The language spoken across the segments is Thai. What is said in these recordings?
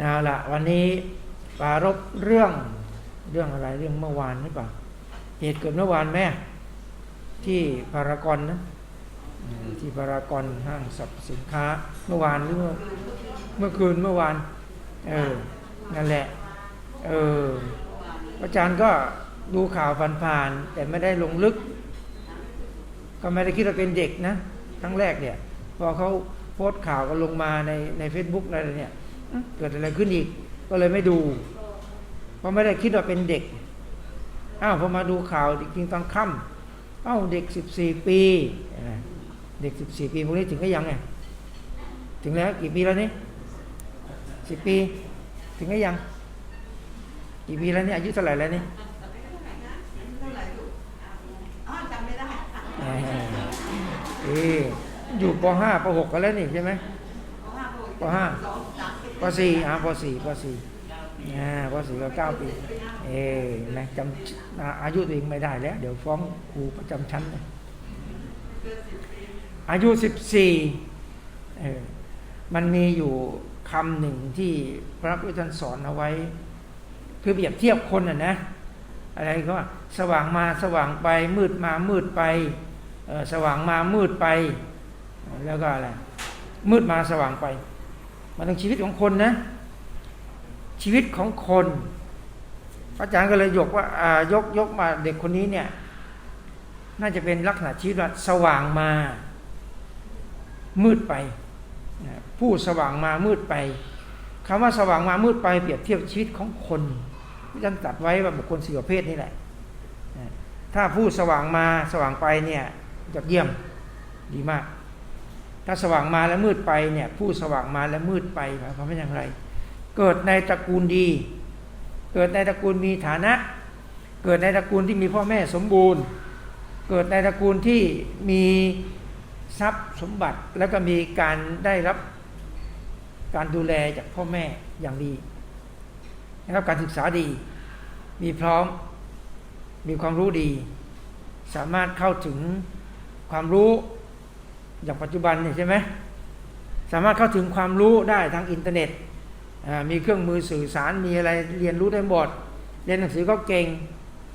เอาละวันนี้ปารบเรื่องเรื่องอะไรเรื่องเมื่อวานหรือเปล่าเหตุเกิดเมื่อวานแม่ ที่พารากอนนะที่พารากอนห้างสรรพสินค้า เมื่อวานหรือเมื่อเมื่อคืนเมื่อวาน เออนั่นแหละ เอออาจารย์ก็ดูข่าวผ่านๆแต่ไม่ได้ลงลึก ก็ไม่ได้คิดว่าเป็นเด็กนะครั้งแรกเนี่ย พอเขาโพสต์ข่าวก็ลงมาในในเฟซบุ๊กอะไรเนี่ย เกิดอะไรขึ้นอีก ก็เลยไม่ดู เพราะไม่ได้คิดว่าเป็นเด็ก อ้าวพอมาดูข่าวจริงตอนค่ำเอ้าเด็กสิบสี่ปีเด็กสิบสี่ปีพวกนี้ถึงก็ยังไงถึงแล้วกี่ปีแล้วนี่สิบปี ถึงก็ยัง กี่ปีแล้วนี่อายุเท่าไหร่แล้วนี่อยู่ป .5 ป .6 กันแล้วนี่ใช่ไหมป .5 ปสี่อ่าปสี่ปสี่อ่าปสี่ก็เก้าปี เออนะจำอาอายุตัวเองไม่ได้แล้ว เดี๋ยวฟ้องครูประจำชั้นนะอายุสิบสี่เออมันมีอยู่คำหนึ่งที่พระพุทธท่านสอนเอาไว้ คือเปรียบเทียบคนอะนะ อะไรก็ว่าสว่างมาสว่างไป มืดมามืดไปสว่างมามืดไป แล้วก็อะไรมืดมาสว่างไป มันต้องชีวิตของคนนะ ชีวิตของคนพระอาจารย์ก็เลยยกว่าอ่ายกยกมาเด็กคนนี้เนี่ย น่าจะเป็นลักษณะชีวิตสว่างมา มืดไปผู้สว่างมามืดไปคำว่าสว่างมามืดไปเปรียบเทียบชีวิตของคนพระอาจารย์ตัดไว้ว่าบุคคลสี่ประเภทนี่แหละนะถ้าผู้สว่างมาสว่างไปเนี่ยยอดเยี่ยมดีมาก ถ้าสว่างมาแล้วมืดไปเนี่ยผู้สว่างมาแล้วมืดไปหมายความว่าอย่างไร เกิดในตระกูลดี เกิดในตระกูลมีฐานะ เกิดในตระกูลที่มีพ่อแม่สมบูรณ์ เกิดในตระกูลที่มีทรัพย์สมบัติแล้วก็มีการได้รับการดูแลจากพ่อแม่อย่างดีนะครับการศึกษาดี มีพร้อมมีความรู้ดี สามารถเข้าถึงความรู้ อย่างปัจจุบันเนี่ยใช่ไหมสามารถเข้าถึงความรู้ได้ทางอินเทอร์เน็ตมีเครื่องมือสื่อสารมีอะไรเรียนรู้ได้หมดเรียนหนังสือก็เก่ง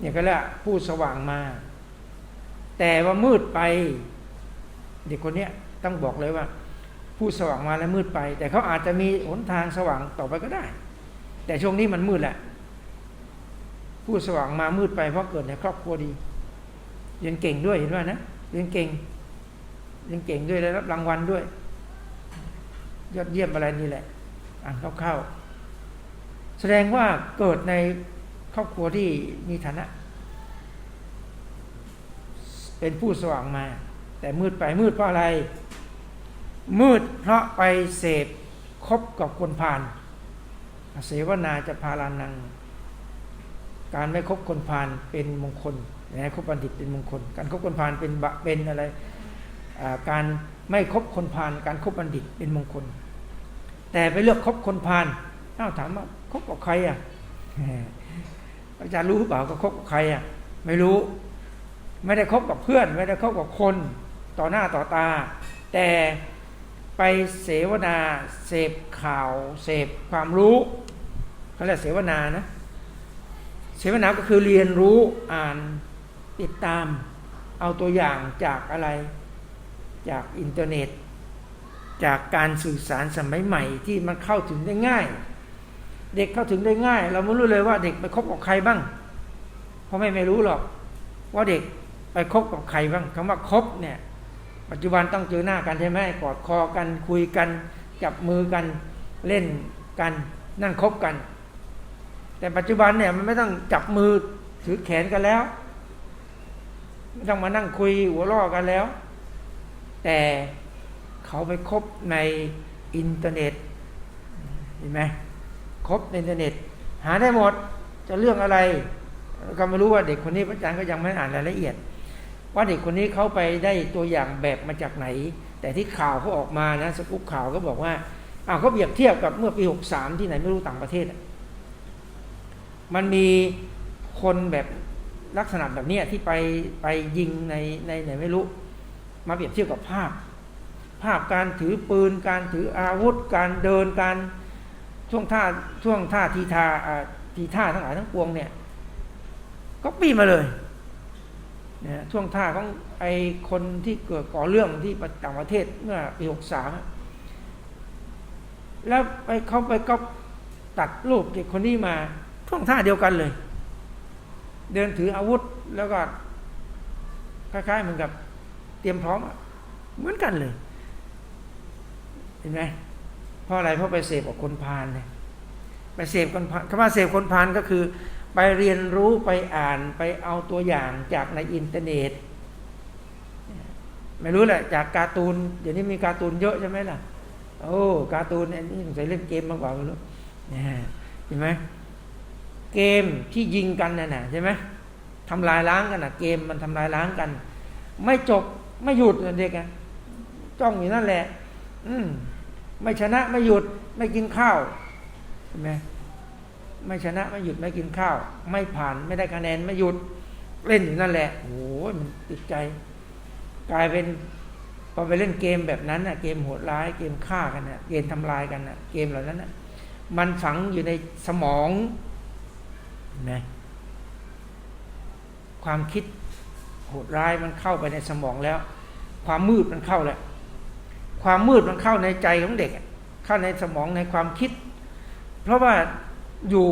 เนี่ยก็เรียกผู้สว่างมา แต่ว่ามืดไป เด็กคนเนี้ยต้องบอกเลยว่า ผู้สว่างมาแล้วมืดไป แต่เขาอาจจะมีหนทางสว่างต่อไปก็ได้ แต่ช่วงนี้มันมืดแหละผู้สว่างมามืดไปเพราะเกิดในครอบครัวดีเรียนเก่งด้วยเห็นว่านะเรียนเก่ง ยนเก่งด้วยได้รับรางวัลด้วย ยอดเยี่ยมอะไรนี่แหละ อ่านคร่าวๆแสดงว่าเกิดในครอบครัวที่มีฐานะ เป็นผู้สว่างมา แต่มืดไปมืดเพราะอะไร มืดเพราะไปเสพคบกับคนพาลเสวนาจะพาลานัง การไม่คบคนพาลเป็นมงคลนะคบบัณฑิตเป็นมงคล การคบคนพาลเป็นบะเป็นอะไร การไม่คบคนพาลการคบบัณฑิตเป็นมงคล แต่ไปเลือกคบคนพาลอ้าวถามว่าคบกับใครอะอาจารย์รู้หรือเปล่าก็คบกับใครอะไม่รู้ ไม่ได้คบกับเพื่อน ไม่ได้คบกับคนต่อหน้าต่อตา แต่ไปเสวนาเสพข่าว เสพความรู้เขาเรียกเสวนานะ เสวนาก็คือเรียนรู้อ่านติดตาม เอาตัวอย่างจากอะไร จากอินเทอร์เน็ต จากการสื่อสารสมัยใหม่ที่มันเข้าถึงได้ง่าย เด็กเข้าถึงได้ง่าย เราไม่รู้เลยว่าเด็กไปคบกับใครบ้าง เพราะไม่ไม่รู้หรอก ว่าเด็กไปคบกับใครบ้างคำว่าคบเนี่ย ปัจจุบันต้องเจอหน้ากันใช่ไหมกอดคอกันคุยกันจับมือกันเล่นกันนั่นคบกัน แต่ปัจจุบันเนี่ยมันไม่ต้องจับมือถือแขนกันแล้วไม่ต้องมานั่งคุยหัวล้อกันแล้ว แต่เขาไปคบในอินเทอร์เน็ตเห็นไหมคบในอินเทอร์เน็ต หาได้หมดจะเรื่องอะไร ก็ไม่รู้ว่าเด็กคนนี้พระอาจารย์ก็ยังไม่อ่านรายละเอียด ว่าเด็กคนนี้เขาไปได้ตัวอย่างแบบมาจากไหน แต่ที่ข่าวเขาออกมานะสกุปข่าวก็บอกว่าอ้าวเขาเปรียบเทียบกับเมื่อปีหกสามที่ไหนไม่รู้ต่างประเทศมันมีคนแบบลักษณะแบบนี้ที่ไปไปยิงในในไหนไม่รู้ มาเปรียบเทียบกับภาพ ภาพการถือปืน การถืออาวุธ การเดินการช่วงท่าช่วงท่าทีทาอ่าทีท่าทั้งหลายทั้งปวงเนี่ยก็ปีมาเลยเนี่ยช่วงท่าของไอคนที่เกิดก่อเรื่องที่ต่างประเทศเมื่อปีหกสามแล้วไปเขาไปก็ตัดรูปเด็กคนนี้มาช่วงท่าเดียวกันเลย เดินถืออาวุธแล้วก็คล้ายๆเหมือนกับ รียมพร้อมเหมือนกันเลย เห็นไหมเพราะอะไรเพราะไปเสพกับคนพาลเนี่ยไปเสพคนพาลคำว่าเสพคนพาลก็คือ ไปเรียนรู้ไปอ่านไปเอาตัวอย่างจากในอินเทอร์เน็ตไม่รู้แหละจากการ์ตูนเดี๋ยวนี้มีการ์ตูนเยอะใช่ไหมล่ะ โอ้การ์ตูนอันนี้สงสัยเล่นเกมมากกว่าไม่รู้เห็นไหมเกมที่ยิงกันน่ะนะใช่ไหมทำลายล้างกันนะเกมมันทำลายล้างกัน ไม่จบ ไม่หยุดเด็กอะจ้องอยู่นั่นแหละ อืมไม่ชนะไม่หยุดไม่กินข้าวใช่ไหมไม่ชนะไม่หยุดไม่กินข้าว ไม่ผ่านไม่ได้คะแนนไม่หยุดเล่นอยู่นั่นแหละโอ้ยมันติดใจ กลายเป็นพอไปเล่นเกมแบบนั้นน่ะ เกมโหดร้ายเกมฆ่ากันน่ะเกมทำลายกันน่ะ เกมเหล่านั้นน่ะ มันฝังอยู่ในสมองนไหมความคิด โหดร้ายมันเข้าไปในสมองแล้ว ความมืดมันเข้าแล้วความมืดมันเข้าในใจของเด็ก เข้าในสมองในความคิด เพราะว่าอยู่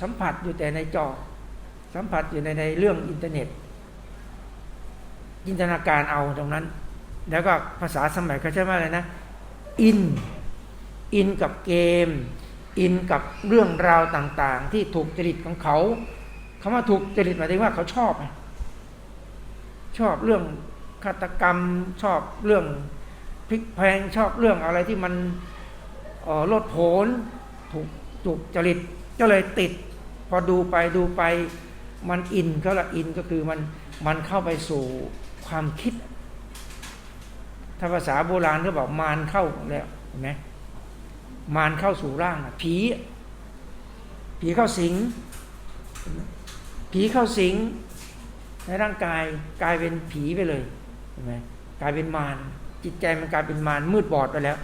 สัมผัสอยู่แต่ในจอ สัมผัสอยู่ในในเรื่องอินเทอร์เน็ต จินตนาการเอาตรงนั้น แล้วก็ภาษาสมัยเขาใช้ว่าอะไรนะ อิน อินกับเกม อินกับเรื่องราวต่าง ๆ ที่ถูกจริตของเขาคำว่าถูกจริตหมายถึงว่าเขาชอบไง ชอบเรื่องฆาตกรรม ชอบเรื่องพลิกแพลงชอบเรื่องอะไรที่มันลดโผนถูกถูกจริตก็เลยติด พอดูไปดูไปมันอินก็ละอินก็คือมันมันเข้าไปสู่ความคิด ถ้าภาษาโบราณก็บอกมารเข้าแล้วเห็นไหมมารเข้าสู่ร่างผี ผีเข้าสิง ผีเข้าสิง ในร่างกายกลายเป็นผีไปเลยเห็นไหมกลายเป็นมารจิตใจมันกลายเป็นมารมืดบอดไปแล้ว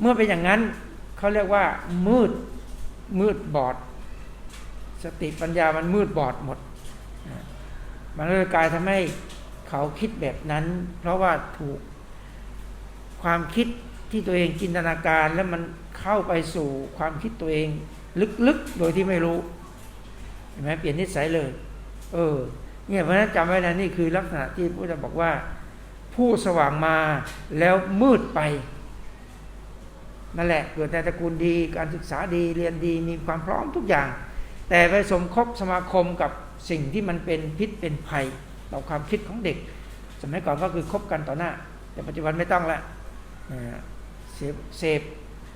เมื่อเป็นอย่างนั้นเขาเรียกว่า มืดมืดบอด สติปัญญามันมืดบอดหมด มันเลยกลายทำให้เขาคิดแบบนั้น เพราะว่าถูกความคิดที่ตัวเองจินตนาการแล้วมันเข้าไปสู่ความคิดตัวเอง ลึกๆ โดยที่ไม่รู้เห็นไหมเปลี่ยนนิสัยเลย เออ เนี่ยเพราะฉะนั้นจำไว้นะนี่คือลักษณะที่พระจะบอกว่า ผู้สว่างมาแล้วมืดไปนั่นแหละเกิดในตระกูลดีการศึกษาดีเรียนดีมีความพร้อมทุกอย่าง แต่ไปสมคบสมาคมกับสิ่งที่มันเป็นพิษเป็นภัยต่อความคิดของเด็ก สมัยก่อนก็คือคบกันต่อหน้า แต่ปัจจุบันไม่ต้องละเสพเสพ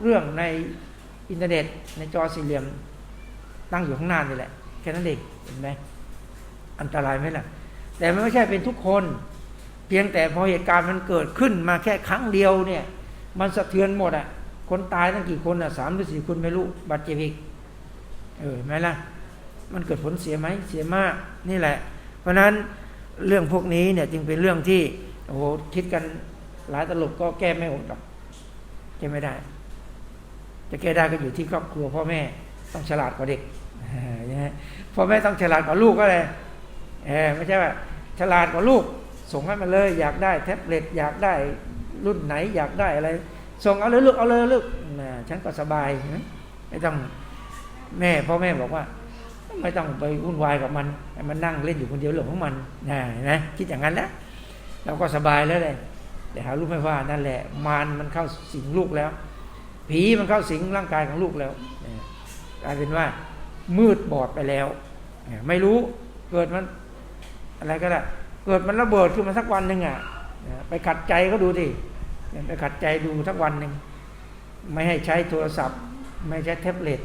เรื่องในอินเทอร์เน็ตในจอสี่เหลี่ยมตั้งอยู่ข้างหน้านี่แหละแค่นั้นเองเห็นไหม อันตรายไหมล่ะ แต่มันไม่ใช่เป็นทุกคน เพียงแต่พอเหตุการณ์มันเกิดขึ้นมาแค่ครั้งเดียวเนี่ย มันสะเทือนหมดอะ คนตายตั้งกี่คนอะสามหรือสี่คนไม่รู้บาดเจ็บอีกเออไหมล่ะ มันเกิดผลเสียไหมเสียมากนี่แหละ เพราะนั้นเรื่องพวกนี้เนี่ยจึงเป็นเรื่องที่โอ้โหคิดกันหลายตลบก็แก้ไม่หมดหรอกแก้ไม่ได้ จะแก้ได้ก็อยู่ที่ครอบครัวพ่อแม่ต้องฉลาดกว่าเด็กพ่อแม่ต้องฉลาดกว่าลูกก็เลย เออไม่ใช่ว่าฉลาดกว่าลูก ส่งให้มันเลย อยากได้แท็บเล็ตอยากได้รุ่นไหนอยากได้อะไร ส่งเอาเลยลูกเอาเลยลูกนะฉันก็สบายนะไม่ต้องแม่พ่อแม่บอกว่า ไม่ต้องไปวุ่นวายกับมันมันนั่งเล่นอยู่คนเดียวเรื่องของมันนะนะคิดอย่างนั้นแล้วเราก็สบายแล้วเลยแต่หาลูกไม่ว่านั่นแหละมารมันเข้าสิงลูกแล้ว ผีมันเข้าสิงร่างกายของลูกแล้วกลายเป็นว่ามืดบอดไปแล้ว ไม่รู้เกิดมัน อะไรก็ได้ เกิดมันระเบิดขึ้นมาสักวันหนึ่งอะไปขัดใจก็ดูดิไปขัดใจดูสักวันหนึ่งไม่ให้ใช้โทรศัพท์ ไม่ใช้แท็บเล็ต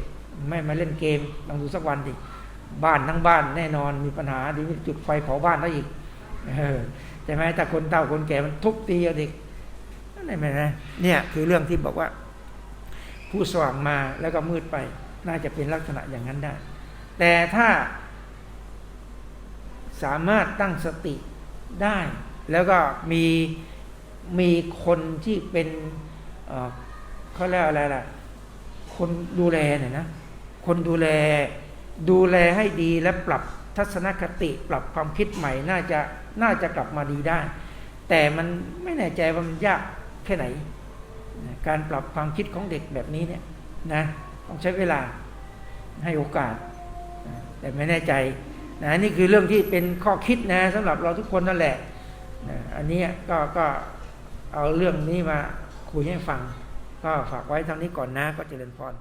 ไม่มาเล่นเกมลองดูสักวันดิบ้านทั้งบ้านแน่นอนมีปัญหาดีจุดไฟเผาบ้านแล้วอีกเออใช่ไหมถ้าคนเฒ่าคนแก่มันทุบตีเด็กนั่นไหมนะเนี่ยคือเรื่องที่บอกว่า ผู้สว่างมาแล้วก็มืดไป น่าจะเป็นลักษณะอย่างนั้นได้ แต่ถ้า สามารถตั้งสติได้ แล้วก็มีมีคนที่เป็นเขาเรียกอะไรล่ะ คนดูแลเนี่ยนะ คนดูแลดูแลให้ดีและปรับทัศนคติปรับความคิดใหม่น่าจะน่าจะกลับมาดีได้ แต่มันไม่แน่ใจว่ามันยากแค่ไหน การปรับความคิดของเด็กแบบนี้เนี่ยนะต้องใช้เวลาให้โอกาส แต่ไม่แน่ใจ นะนี่คือเรื่องที่เป็นข้อคิดนะสำหรับเราทุกคนนั่นแหละนะอันนี้ก็ก็เอาเรื่องนี้มาคุยให้ฟัง ก็ฝากไว้เท่านี้ก่อนนะก็เจริญพร